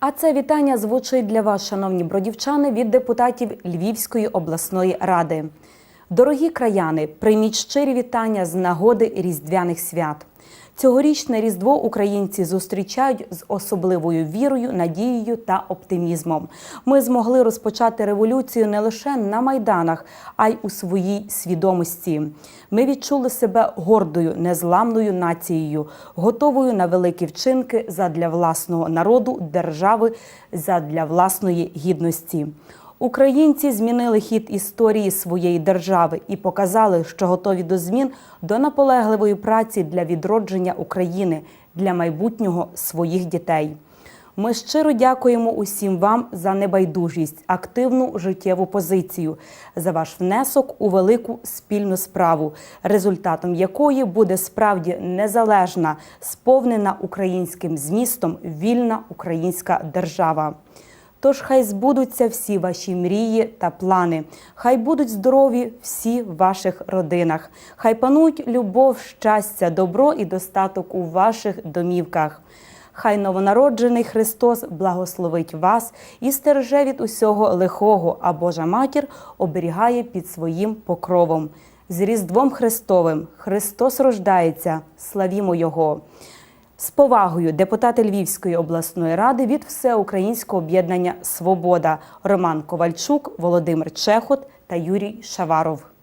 А це вітання звучить для вас, шановні бродівчани, від депутатів Львівської обласної ради. Дорогі краяни, прийміть щирі вітання з нагоди різдвяних свят. Цьогорічне Різдво українці зустрічають з особливою вірою, надією та оптимізмом. Ми змогли розпочати революцію не лише на майданах, а й у своїй свідомості. Ми відчули себе гордою, незламною нацією, готовою на великі вчинки задля власного народу, держави, задля власної гідності. Українці змінили хід історії своєї держави і показали, що готові до змін до наполегливої праці для відродження України для майбутнього своїх дітей. Ми щиро дякуємо усім вам за небайдужість, активну життєву позицію, за ваш внесок у велику спільну справу, результатом якої буде справді незалежна, сповнена українським змістом вільна українська держава. Тож хай збудуться всі ваші мрії та плани, хай будуть здорові всі в ваших родинах, хай панують любов, щастя, добро і достаток у ваших домівках. Хай новонароджений Христос благословить вас і стереже від усього лихого, а Божа матір оберігає під своїм покровом. З Різдвом Христовим Христос рождається, славімо Його. З повагою депутати Львівської обласної ради від Всеукраїнського об'єднання Свобода Роман Ковальчук, Володимир Чехот та Юрій Шаваров.